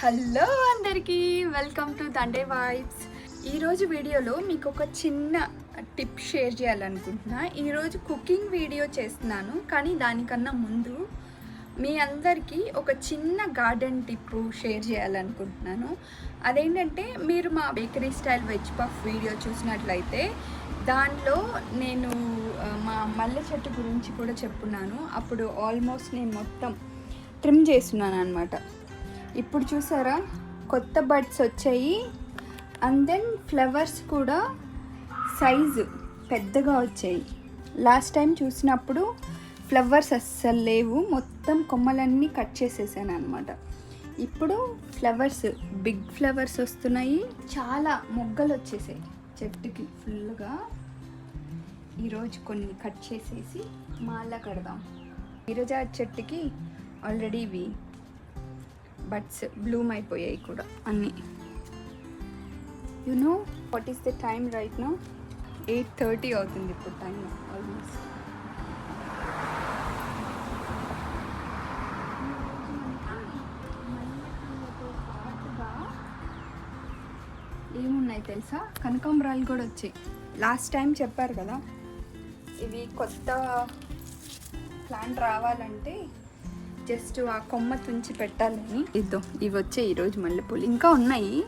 Hello అందరికీ welcome to Dande vibes. ఈరోజు వీడియోలో మీకు ఒక చిన్న టిప్ షేర్ చేయాలనుకుంటున్నా. ఈరోజు కుకింగ్ వీడియో చేస్తున్నాను కానీ దానికన్నా ముందు మీ అందరికీ ఒక చిన్న గార్డెన్ టిప్ షేర్ చేయాలనుకుంటున్నాను. అదేంటంటే మీరు మా bakery style veg puff video చూసినట్లయితే దానిలో నేను మా మల్లె చెట్టు గురించి కూడా చెప్పున్నాను. అప్పుడు ఆల్మోస్ట్ నేను మొత్తం ట్రిమ్ చేస్తున్నాను అనమాట ఇప్పుడు చూసారా? కొత్త బడ్స్ వచ్చాయి. అండ్ దెన్ ఫ్లవర్స్ కూడా సైజు పెద్దగా వచ్చాయి. లాస్ట్ టైం చూసినప్పుడు ఫ్లవర్స్ అస్సలు లేవు. మొత్తం కొమ్మలన్నీ కట్ చేసేసాను అనమాట ఇప్పుడు ఫ్లవర్స్ బిగ్ ఫ్లవర్స్ వస్తున్నాయి. చాలా మొగ్గలు వచ్చేసాయి చెట్టుకి ఫుల్గా. ఈరోజు కొన్ని కట్ చేసేసి మాల కడదాం. ఈరోజు ఆ చెట్టుకి ఆల్రెడీ ఇవి బట్స్ బ్లూమ్ అయిపోయాయి కూడా అన్నీ. You know what is the time right now eight thirty అవుతుంది ఇప్పుడు టైం ఆల్మోస్ట్ ఏమున్నాయి తెలుసా? కనకాంబరాలు కూడా వచ్చాయి. లాస్ట్ టైం చెప్పారు కదా ఇవి కొత్త ప్లాంట్ రావాలంటే జస్ట్ ఆ కొమ్మ తుంచి పెట్టాలని. ఇద్దాం ఇవి వచ్చే ఈరోజు మల్లెపూలు. ఇంకా ఉన్నాయి.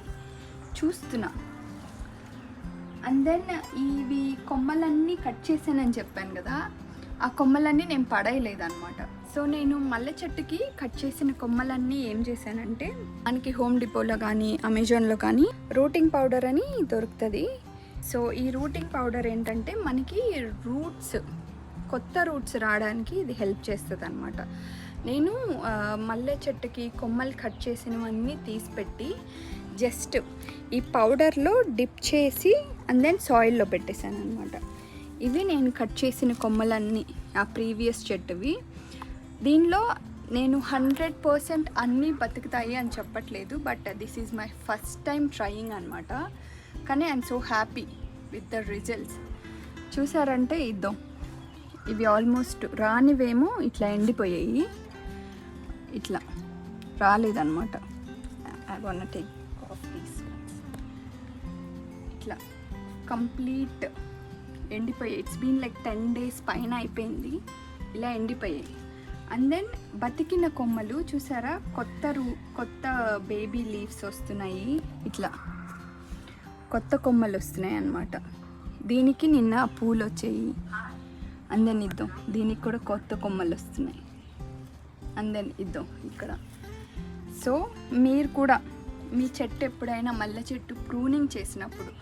చూస్తున్నా. అండ్ దెన్ ఇవి కొమ్మలన్నీ కట్ చేశానని చెప్పాను కదా ఆ కొమ్మలన్నీ నేను పడేయలేదు అనమాట సో నేను మల్లె చెట్టుకి కట్ చేసిన కొమ్మలన్నీ ఏం చేశానంటే మనకి హోమ్ డిపోలో కానీ అమెజాన్లో కానీ రూటింగ్ పౌడర్ అని దొరుకుతుంది. సో ఈ రూటింగ్ పౌడర్ ఏంటంటే మనకి రూట్స్ కొత్త రూట్స్ రావడానికి ఇది హెల్ప్ చేస్తుంది అనమాట నేను మల్లె చెట్టుకి కొమ్మలు కట్ చేసినవన్నీ తీసిపెట్టి జస్ట్ ఈ పౌడర్లో డిప్ చేసి అండ్ దెన్ సాయిల్లో పెట్టేశాను అనమాట ఇవి నేను కట్ చేసిన కొమ్మలన్నీ ఆ ప్రీవియస్ చెట్టువి. దీనిలో నేను హండ్రెడ్ పర్సెంట్ అన్నీ బతుకుతాయి అని చెప్పట్లేదు but this is my first time trying అనమాట కానీ I'm so happy with the results. చూసారంటే ఇద్దాం. ఇవి ఆల్మోస్ట్ రానివేమో ఇట్లా ఎండిపోయాయి. ఇట్లా రాలేదన్నమాట. I one take off these ఇట్లా complete ఎండిపోయాయి it's been like ten days పైన అయిపోయింది. ఇలా ఎండిపోయాయి. అండ్ దెన్ బతికిన కొమ్మలు చూసారా? కొత్త రూ కొత్త బేబీ లీవ్స్ వస్తున్నాయి. ఇట్లా కొత్త కొమ్మలు వస్తున్నాయి అన్నమాట. దీనికి నిన్న పూలు వచ్చాయి. అందెన్ దీనికి కూడా కొత్త కొమ్మలు వస్తున్నాయి. అందెన్ ఇద్దాం ఇక్కడ. సో మీరు కూడా మీ చెట్టు ఎప్పుడైనా మల్లె చెట్టు ప్రూనింగ్ చేసినప్పుడు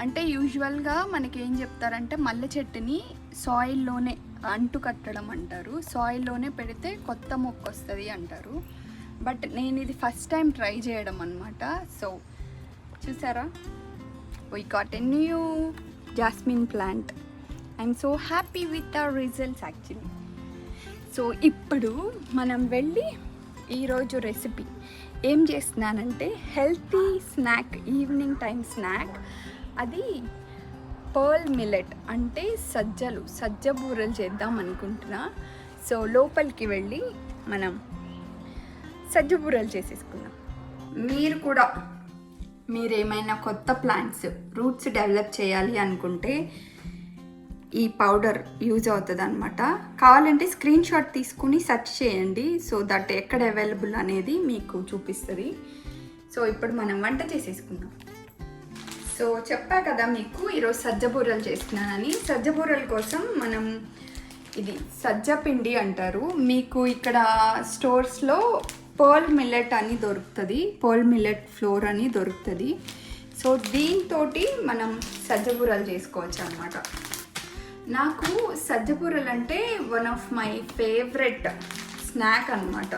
అంటే యూజువల్గా మనకి ఏం చెప్తారంటే మల్లె చెట్టుని సాయిల్లోనే అంటు కట్టడం అంటారు. సాయిల్లోనే పెడితే కొత్త మొక్క వస్తుంది అంటారు. బట్ నేను ఇది ఫస్ట్ టైం ట్రై చేయడం అనమాట సో చూసారా? We got a new jasmine plant I'm so happy with the results actually so ఇప్పుడు మనం వెళ్ళి ఈరోజు రెసిపీ ఏం చేస్తున్నానంటే healthy snack evening time snack అది పర్ల్ మిల్లెట్ అంటే సజ్జలు సజ్జ బూరలు చేద్దాం అనుకుంటున్నా. సో లోపలికి వెళ్ళి మనం సజ్జ బూరలు చేసేసుకుందాం. మీరు కూడా మీరు ఏమైనా కొత్త ప్లాంట్స్ రూట్స్ డెవలప్ చేయాలి అనుకుంటే ఈ పౌడర్ యూజ్ అవుతుంది అనమాట కావాలంటే స్క్రీన్ షాట్ తీసుకుని సెర్చ్ చేయండి. సో దట్ ఎక్కడ అవైలబుల్ అనేది మీకు చూపిస్తుంది. సో ఇప్పుడు మనం వంట చేసేసుకుందాం. సో చెప్పా కదా మీకు ఈరోజు సజ్జ బూరలు చేస్తున్నానని. సజ్జ బూరల కోసం మనం ఇది సజ్జ పిండి అంటారు. మీకు ఇక్కడ స్టోర్స్లో పర్ల్ మిల్లెట్ అని దొరుకుతుంది. పర్ల్ మిల్లెట్ ఫ్లోర్ అని దొరుకుతుంది. సో దీంతో మనం సజ్జ బూరలు చేసుకోవచ్చు అనమాట నాకు సజ్జపూరలు అంటే one of my favourite snack అనమాట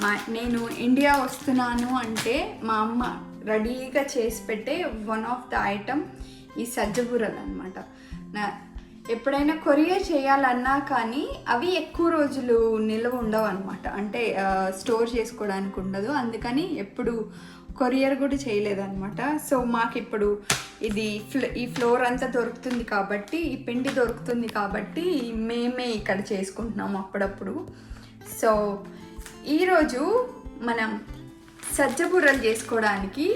మా నేను ఇండియా వస్తున్నాను అంటే మా అమ్మ రెడీగా చేసి పెట్టే వన్ ఆఫ్ ద ఐటమ్ ఈ సజ్జబూరలు అనమాట నా ఎప్పుడైనా కొరియర్ చేయాలన్నా కానీ అవి ఎక్కువ రోజులు నిల్వ ఉండవు అనమాట అంటే స్టోర్ చేసుకోవడానికి ఉండదు. అందుకని ఎప్పుడు కొరియర్ కూడా చేయలేదన్నమాట. సో మాకు ఇప్పుడు ఇది ఫ్ల ఈ ఫ్లోర్ అంతా దొరుకుతుంది కాబట్టి ఈ పిండి దొరుకుతుంది కాబట్టి మేమే ఇక్కడ చేసుకుంటున్నాం అప్పుడప్పుడు. సో ఈరోజు మనం సజ్జబూరలు చేసుకోవడానికి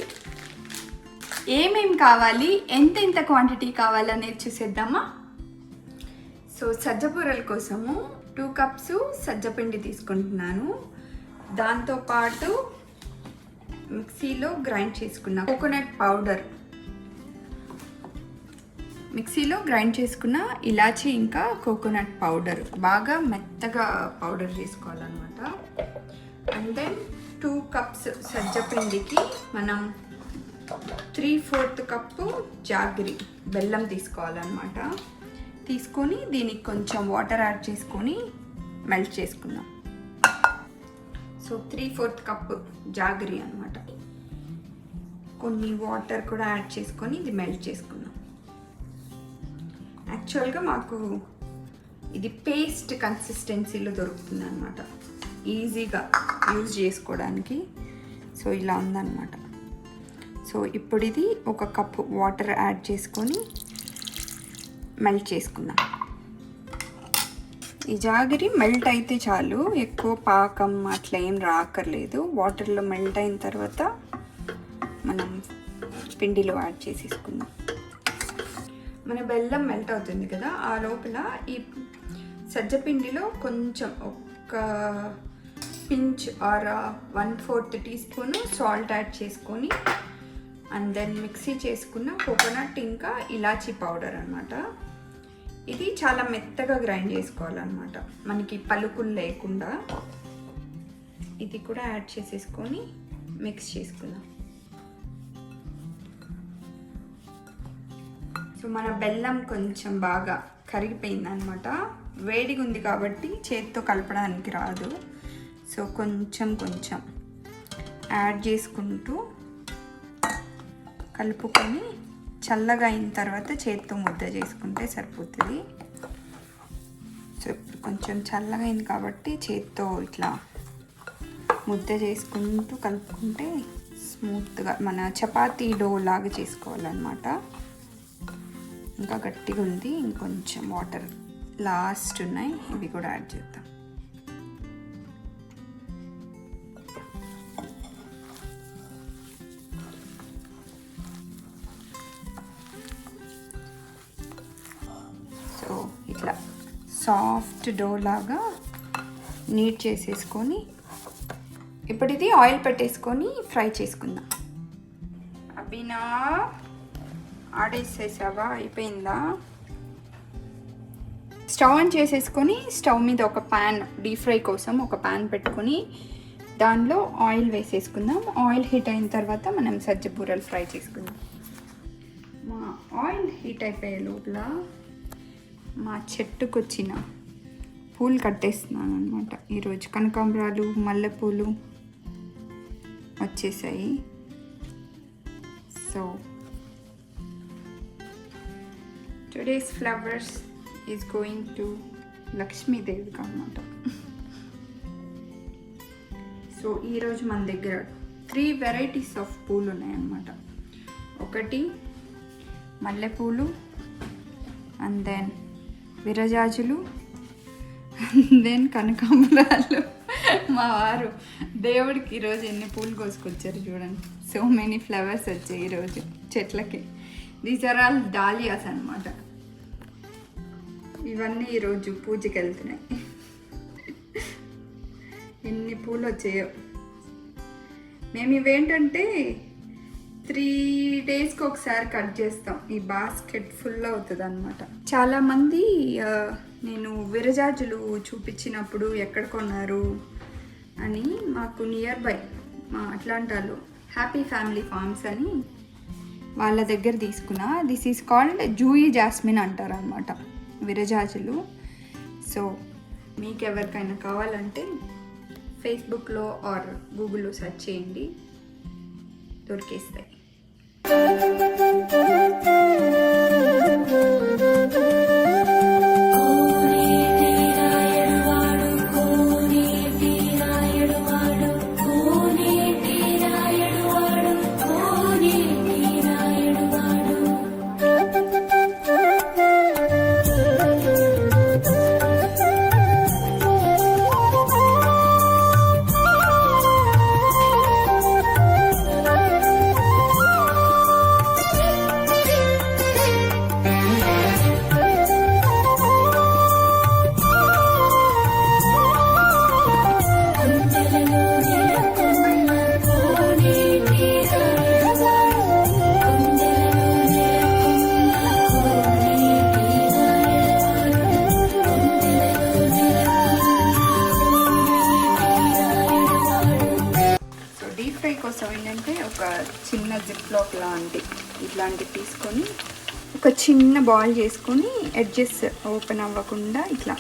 ఏమేం కావాలి ఎంత ఎంత క్వాంటిటీ కావాలనేది చూసేద్దామా? సో సజ్జపూరల కోసము టూ కప్స్ సజ్జపిండి తీసుకుంటున్నాను. దాంతోపాటు మిక్సీలో గ్రైండ్ చేసుకున్న కోకోనట్ పౌడర్. మిక్సీలో గ్రైండ్ చేసుకున్న ఇలాచీ ఇంకా కోకోనట్ పౌడర్. బాగా మెత్తగా పౌడర్ చేసుకోవాలన్నమాట. అండ్ దెన్ టూ కప్స్ సజ్జపిండికి మనం త్రీ ఫోర్త్ కప్పు జాగిరి బెల్లం తీసుకోవాలన్నమాట. తీసుకొని దీనికి కొంచెం వాటర్ యాడ్ చేసుకొని మెల్ట్ చేసుకుందాం. So three fourth cup jaggery అనమాట కొన్ని వాటర్ కూడా యాడ్ చేసుకొని ఇది మెల్ట్ చేసుకుందాం. యాక్చువల్గా మాకు ఇది పేస్ట్ కన్సిస్టెన్సీలో దొరుకుతుంది అనమాట ఈజీగా యూజ్ చేసుకోవడానికి. సో ఇలా ఉందన్నమాట. సో ఇప్పుడు ఇది ఒక కప్ వాటర్ యాడ్ చేసుకొని మెల్ట్ చేసుకుందాం. ఈ జాగిరి మెల్ట్ అయితే చాలు. ఎక్కువ పాకం అట్లా ఏం రాకర్లేదు. వాటర్లో మెల్ట్ అయిన తర్వాత మనం పిండిలో యాడ్ చేసేసుకుందాం. మన బెల్లం మెల్ట్ అవుతుంది కదా ఆ లోపల ఈ సజ్జపిండిలో కొంచెం ఒక pinch or one fourth teaspoon salt add చేసుకొని అండ్ దెన్ మిక్సీ చేసుకున్న కోకోనట్ ఇంకా ఇలాచీ పౌడర్ అనమాట ఇది చాలా మెత్తగా గ్రైండ్ చేసుకోవాలన్నమాట. మనకి పలుకులు లేకుండా. ఇది కూడా యాడ్ చేసేసుకొని మిక్స్ చేసుకుందాం. సో మన బెల్లం కొంచెం బాగా కరిగిపోయింది అనమాట వేడిగా ఉంది కాబట్టి చేతితో కలపడానికి రాదు. సో కొంచెం కొంచెం యాడ్ చేసుకుంటూ కలుపుకొని చల్లగా అయిన తర్వాత చేతితో ముద్ద చేసుకుంటే సరిపోతుంది. సో ఇప్పుడు కొంచెం చల్లగా అయింది కాబట్టి చేతితో ఇట్లా ముద్ద చేసుకుంటూ కలుపుకుంటే స్మూత్గా మన చపాతీ డో లాగా చేసుకోవాలన్నమాట. ఇంకా గట్టిగా ఉంది ఇంకొంచెం వాటర్ లాస్ట్ ఉన్నాయి ఇవి కూడా యాడ్ చేద్దాం. సాఫ్ట్ డో లాగా నీట్ చేసేసుకొని ఇప్పుడు ఇది ఆయిల్ పెట్టేసుకొని ఫ్రై చేసుకుందాం. అభినా ఆడేసేసావా? అయిపోయిందా? స్టవ్ ఆన్ చేసేసుకొని స్టవ్ మీద ఒక ప్యాన్ డీప్ ఫ్రై కోసం ఒక ప్యాన్ పెట్టుకొని దానిలో ఆయిల్ వేసేసుకుందాం. ఆయిల్ హీట్ అయిన తర్వాత మనం సజ్జ బూరలు ఫ్రై చేసుకుందాం. మా ఆయిల్ హీట్ అయిపోయే లోపల మా చెట్టుకు వచ్చిన పూలు కట్టేస్తున్నాను అనమాట ఈరోజు. కనకాంబరాలు మల్లెపూలు వచ్చేసాయి. So today's flowers is going to లక్ష్మీదేవికి అనమాట సో ఈరోజు మన దగ్గర త్రీ వెరైటీస్ ఆఫ్ పూలు ఉన్నాయన్నమాట. ఒకటి మల్లెపూలు అండ్ దెన్ విరజాజులు దెన్ కనకాంబరాలు. మా వారు దేవుడికి ఈరోజు ఎన్ని పూలు కోసుకొచ్చారు చూడండి. సో మెనీ ఫ్లవర్స్ వచ్చాయి ఈరోజు చెట్లకి. దీస్ ఆర్ ఆల్ డాలియాస్ అనమాట ఇవన్నీ ఈరోజు పూజకి వెళ్తున్నాయి ఎన్ని పూలు వచ్చాయో. మేము ఇవేంటంటే త్రీ డేస్కి ఒకసారి కట్ చేస్తాం. ఈ బాస్కెట్ ఫుల్ అవుతుంది అనమాట చాలామంది నేను విరజాజులు చూపించినప్పుడు ఎక్కడ కొన్నారు అని మాకు నియర్ బై మా అట్లాంటాలో హ్యాపీ ఫ్యామిలీ ఫార్మ్స్ అని వాళ్ళ దగ్గర తీసుకున్నా. దిస్ ఈజ్ కాల్డ్ జూయి జాస్మిన్ అంటారు అనమాట విరజాజులు. సో మీకు ఎవరికైనా కావాలంటే ఫేస్బుక్లో ఆర్ గూగుల్లో సెర్చ్ చేయండి. దొరికేస్తాయి. Thank you. కోసం ఏంటంటే ఒక చిన్న జిప్ లాక్ లాంటి ఇట్లాంటివి తీసుకొని ఒక చిన్న బాల్ చేసుకొని ఎడ్జెస్ ఓపెన్ అవ్వకుండా ఇట్లా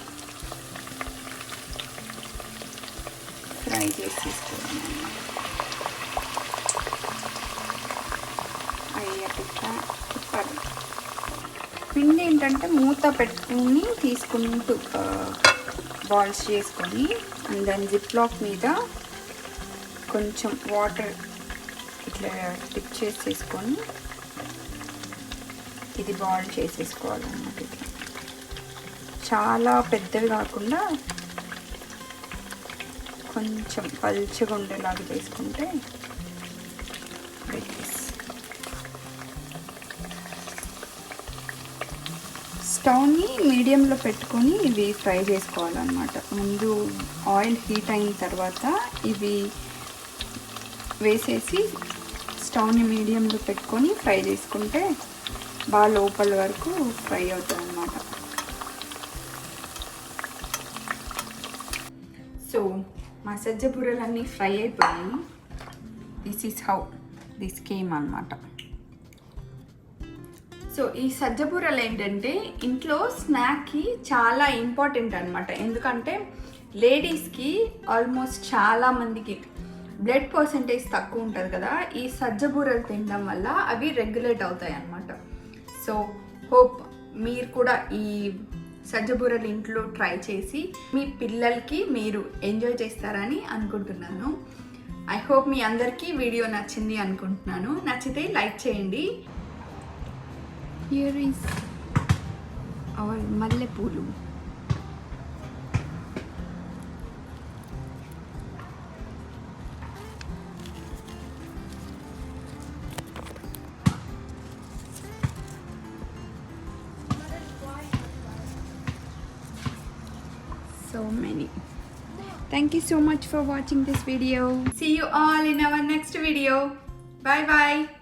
ఫ్రై చేసి తీసుకోవాలి. అన్నమాట తిప్పాలి పిండి ఏంటంటే మూత పెట్టుకుని తీసుకుంటూ బాల్స్ చేసుకొని అండ్ దాని జిప్ లాక్ మీద కొంచెం వాటర్ ఇట్లా డిప్ చేసేసుకొని ఇది బాయిల్ చేసేసుకోవాలన్నమాట ఇది. చాలా పెద్దవి కాకుండా కొంచెం పల్చగా ఉండేలాగా చేసుకుంటే స్టవ్ని మీడియంలో పెట్టుకొని ఇవి ఫ్రై చేసుకోవాలన్నమాట. ముందు ఆయిల్ హీట్ అయిన తర్వాత ఇవి వేసేసి స్టవ్ని మీడియంలో పెట్టుకొని ఫ్రై చేసుకుంటే బాగా లోపల వరకు ఫ్రై అవుతుంది అన్నమాట సో మా సజ్జ బుర్రలన్నీ ఫ్రై అయిపోయాయి. This is how this came అనమాట సో ఈ సజ్జబూరలు ఏంటంటే ఇంట్లో స్నాక్కి చాలా ఇంపార్టెంట్ అనమాట ఎందుకంటే లేడీస్కి ఆల్మోస్ట్ చాలామందికి బ్లడ్ పర్సంటేజ్ తక్కువ ఉంటుంది కదా ఈ సజ్జ బూరలు తినడం వల్ల అవి రెగ్యులేట్ అవుతాయి అన్నమాట. సో హోప్ మీరు కూడా ఈ సజ్జబూరలు ఇంట్లో ట్రై చేసి మీ పిల్లలకి మీరు ఎంజాయ్ చేస్తారని అనుకుంటున్నాను. ఐ హోప్ మీ అందరికీ వీడియో నచ్చింది అనుకుంటున్నాను. నచ్చితే లైక్ చేయండి. హియర్ ఈస్ అవర్ మల్లెపూలు. Many. Thank you so much for watching this video. See you all in our next video. Bye bye